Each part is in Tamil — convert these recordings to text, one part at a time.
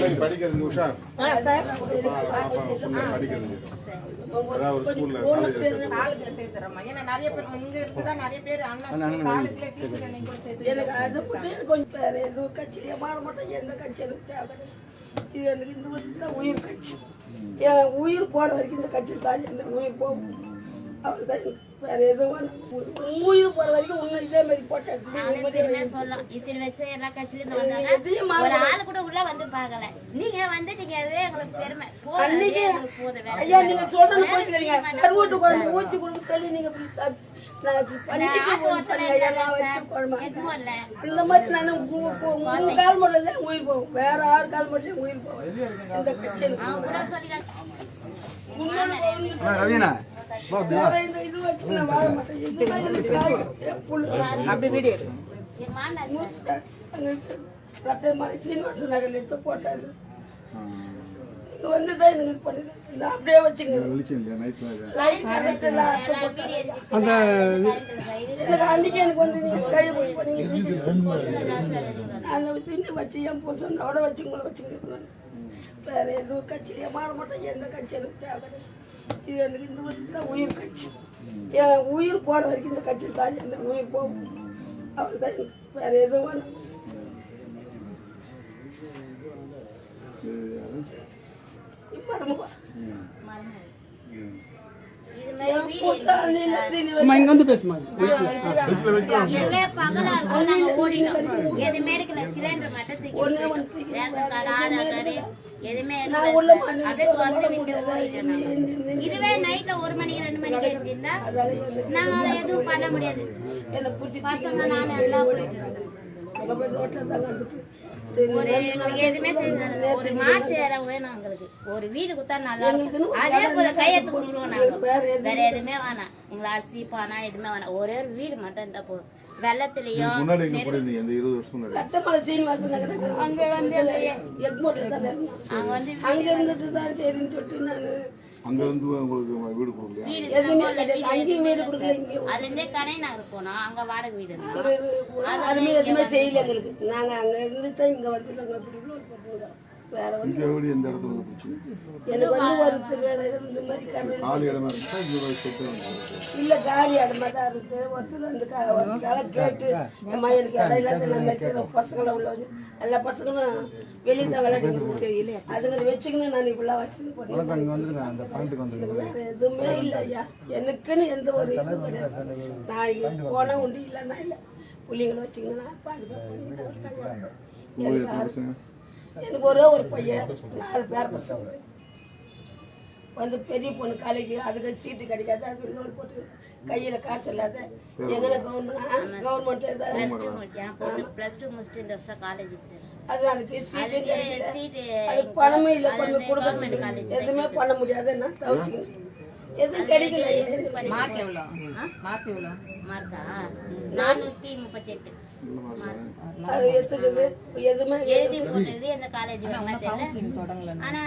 பிள்ளைங்க படிக்கிறது உஷா படிக்கிறது. அதாவது ஒரு ஸ்கூல்ல எனக்கு அது கொஞ்சம் எதுவும் கட்சியிலே மாற மாட்டேன் எந்த கட்சி எனக்கு தேவை. இது எனக்கு இந்த வந்து தான் உயிர் கட்சி. என் உயிர் போற வரைக்கும் இந்த கட்சியில் தான் எனக்கு உயிர் போகும். உயிர் போற வரைக்கும் இதே மாதிரி கூட உள்ள வந்து பார்க்கல. நீங்க வந்துட்டீங்க, அதுவே எங்களுக்கு பெருமை. அன்னைக்கு ஐயா நீங்க சொல்றது போய்க்கிறீங்க கருவாட்டு குழம்பு சொல்லி நீங்க. அந்த மாதிரி நான் உங்க- கால் மட்டும் தான் உயிர் போகும். வேற ஆறு கால் மட்டும் உயிர் போகும். இந்த கட்சி ரவீனா வேற இந்த இது வச்சு நான் வாழ மாட்டேன் இதுதான் எனக்கு தாய். என் புள்ள. என் மாமனார் சார். அங்க ரட்டமலை சீனிவாச நகர்ல எடுத்து இங்க வந்து தான் எனக்கு இது பண்ணுது அப்படியே வச்சுங்க போட்டு. எனக்கு அன்னைக்கு எனக்கு வந்து நீங்க இருக்கு. நான் அந்த திண்ணி வச்சு என் பொசனோட வச்சுங்கள வச்சுங்க வேற எதுவும் கட்சியிலே மாற மாட்டேன் எந்த கட்சி எனக்கு தேவை கிடையாது. இது எனக்கு இந்த வந்து தான் உயிர் கட்சி என் உயிர் போற வரைக்கும் இந்த கட்சியில் தான் எனக்கு உயிர் போகும் அவ்வளோதான் எனக்கு வேற எதுவும் வேணாம் மருமவா மரணம். இது மாதிரி வீடு பூசாணியில திணி அம்மா இங்க வந்து பேசுமா? எதுவுமே இருக்கல. சிலிண்டர் மட்டும் தூக்கி ரேஷன் கார்டு, ஆதார் கார்டு, எதுவுமே. அப்படியே விட்டு. இதுவே நைட்ல ஒரு மணிக்கு ரெண்டு மணிக்கு எடுத்திருந்தா நாங்க எதுவும் பண்ண முடியாது. பசங்க நான் எல்லாம் அங்கே போய் ரோட்டில் தான் வந்துட்டு. ஒரு எங்களுக்கு எதுவுமே செய்யல ஒரு மாற்று இடம் வேணும் எங்களுக்கு. ஒரு வீடு கொடுத்தா நல்லா இருக்கும். அதே போல கையெழுத்து கும்பிடுவோம் நாங்க. வேற எதுவுமே வேணாம். எங்களை அரிசி பானா எதுவுமே வேணாம். ஒரே ஒரு வீடு மட்டும் இருந்தா போதும். வெள்ளத்துலயும் கட்டமலை சீனிவாசன் நகர் அங்க வந்து அங்க வந்து அங்க இருந்துட்டு தான் சரின்னு சொல்லிட்டு நான் அங்க இருந்து உங்களுக்கு வீடு கொடுக்கலையா? வீடு எதுவுமே கிடையாது. அங்கேயும் வீடு கொடுக்கல இங்கேயும் அதுல இருந்தே கடை நகர் போனோம். அங்க வாடகை வீடு அங்க யாருமே எதுவுமே செய்யல எங்களுக்கு. நாங்க அங்க இருந்து தான் இங்க வந்து நாங்க இப்படி. வேற எந்த இடத்துல வந்து பிடிச்சி எனக்கு வந்து ஒருத்தர் இந்த மாதிரி கரு காலி இடமா இருந்துச்சா இந்த மாதிரி சொத்து? இல்ல காலி இடமா தான் இருக்கு. ஒருத்தர் வந்து க- ஒரு காலை கேட்டு அம்மா எனக்கு இடம் இல்லாத வைக்கிறேன் பசங்களை உள்ள எல்லா பசங்களும் வெளியே தான் விளையாடி அதுங்களை வச்சுக்கின்னு நான் இப்படிலாம் வச்சு போட்டேன் எதுவுமே இல்ல ஐயா. எனக்குன்னு எந்த ஒரு இதுவும் கிடையாது. நான் போனா உண்டு இல்லைன்னா இல்ல. புள்ளிங்களை வச்சுக்கின்னு நான் பாதுகாப்பு எனக்கு ஒரே ஒரு பையன் நாலு பேர் பசங்க. வந்து பெரிய பொண்ணு காலேஜ் அதுக்கு சீட்டு கிடைக்காது அது லோன் போட்டு கையில காசு இல்லாத. எங்களை கவர்மெண்ட் கவர்மெண்ட் பிளஸ் டூ முடிச்சுட்டு இந்த வருஷம் காலேஜ் சார் அது அதுக்கு சீட்டு கிடைக்கல. அதுக்கு பணமே இல்லை கொண்டு கொடுக்கறதுக்கு எதுவுமே பண்ண முடியாதுன்னா தவிச்சுக்கணும் எதுவும் கிடைக்கல. மார்க் எவ்வளோ? மார்க் எவ்வளோ? மார்க்கா? நானூத்தி முப்பத்தி எட்டு அது எடுத்துக்குது எதுவுமே எழுதி போட்டது எந்த காலேஜ் வரல ஆனா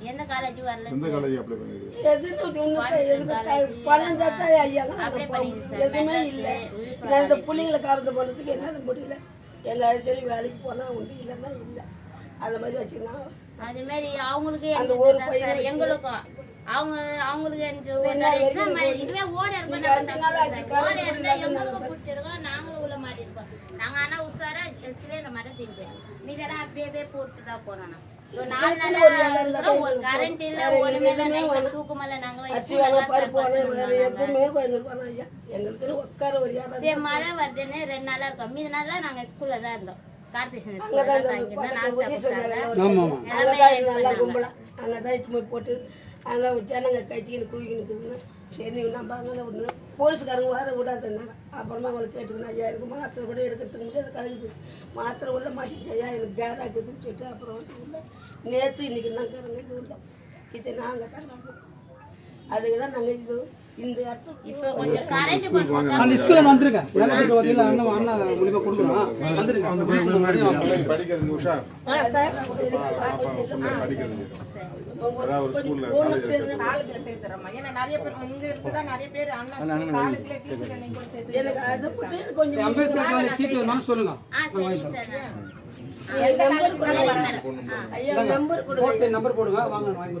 எந்த காலேஜ் வரல எந்த காலேஜ் அப்ளை பண்ணிருக்கீங்க? எதுன்னு ஒண்ணும் எதுக்கு க- பணம் தாத்தா ஐயா? நாங்க போவோம். எதுவுமே இல்லை. நான் இந்த பிள்ளைங்களை காரணம் பண்ணதுக்கு என்னால முடியல. எங்க வேலைக்கு போனா உண்டு இல்லைன்னா இல்லை. அந்த மாதிரி வச்சுக்கணும். அது மாதிரி அவங்களுக்கு அந்த ஒரு பையன் எங்களுக்கும். அவங்க அவங்களுக்கு எனக்கு ஒரு exam இதுவே ஓட இருக்கும். ஓட இருந்தா எங்களுக்கும் பிடிச்சிருக்கோம். நாங்களும் உள்ள மாட்டிருக்கோம் நாங்க ஆனா உஷாரா சிலிண்டர் மட்டும் தூக்கி போயிடும் மீதெல்லாம் அப்படியே அப்படியே போட்டு தான் போனோம் நாளா எங்களுக்கு மழை வருதுன்னு ரெண்டு நாளா இருக்கோம். மீதி நாள்ல நாங்க ஸ்கூல்ல தான் இருந்தோம். கார்பரேஷன் ஸ்கூல்ல தான் தங்கியிருந்தோம் அங்கே விட்டா நாங்கள் கட்டிக்கின்னு கூவிக்கின்னு இருக்குதுன்னு சரி நம்ம அங்கே ஒன்று போலீஸ்காரங்க வர விடாதுன்னாங்க அப்புறமா அவங்களுக்கு கேட்டுக்கணும். ஐயா எனக்கு மாத்திரை கூட எடுக்கிறதுக்கு முடியாது கழுகுது. மாத்திரை உள்ள மாட்டிச்சு ஐயா எனக்கு கேர் ஆகுதுன்னு சொல்லிட்டு அப்புறம் வந்து உள்ள. நேற்று இன்னைக்கு தான் கரங்க இது உள்ள. இது நாங்கள் தான். நம்புறோம் அதுக்கு தான் நாங்கள் இது அந்த ஸ்கூல்ல வரையில அண்ணன் அண்ணன் மூலியமா கொடுக்குறோம். பிள்ளைங்க படிக்கிறது உஷா சார். படிக்கிறது அம்பேத்கர் சீட் வேணும்னு சொல்லுங்க. சரி சார் நம்பர் கொடுங்க. ஐயா நம்பர் கொடுங்க. போட்டு நம்பர் போடுங்க. வாங்க வாங்கி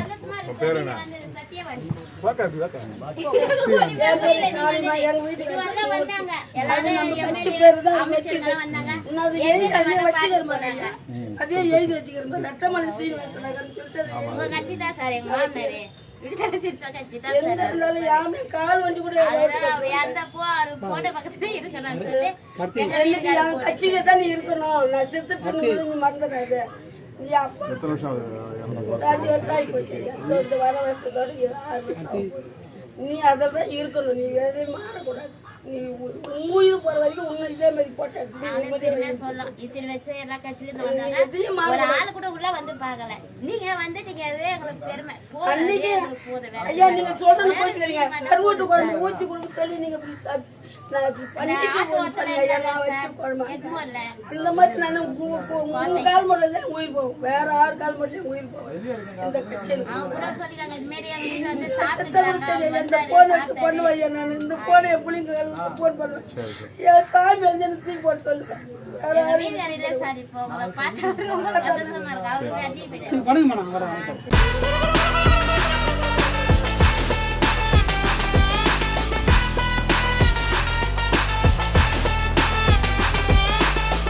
போங்க பேர் என்ன? அதே எழுதி நட்டமலை சீனிவாசன் சொல்லிட்டு உங்க கட்சியில தான் நீ இருக்கணும்? நான் செத்துட்டு மறந்துடாத. எத்தனை வருஷம் அஞ்சு வருஷம் ஆகி போச்சு இந்த இந்த வர வருஷத்தோட ஆறு வருஷம் நீ அதில் தான் இருக்கணும். நீ வேறே மாறக்கூடாது. உயிர் போற வரைக்கும் உன்னை இதே மாதிரி கூட உள்ள வந்து பார்க்கல. நீங்க வந்துட்டீங்க அதுவே எங்களுக்கு பெருமை. அன்னைக்கு ஐயா நீங்க சொல்றது கருவோட்டு குழம்பு ஊற்றி கொடுக்க சொல்லி நீங்க பண்ணி அந்த மாதிரி நான் கால் மட்டும் உயிர் போகும். வேற ஆறு கால் மட்டும் உயிர் போகும். இந்த கட்சியில். இந்த போன் நான் இந்த பிள்ளைங்க போன் பண்ணுவேன் என் சாமி வந்து எனக்கு தூக்கி போட்டு சொல்லுவேன்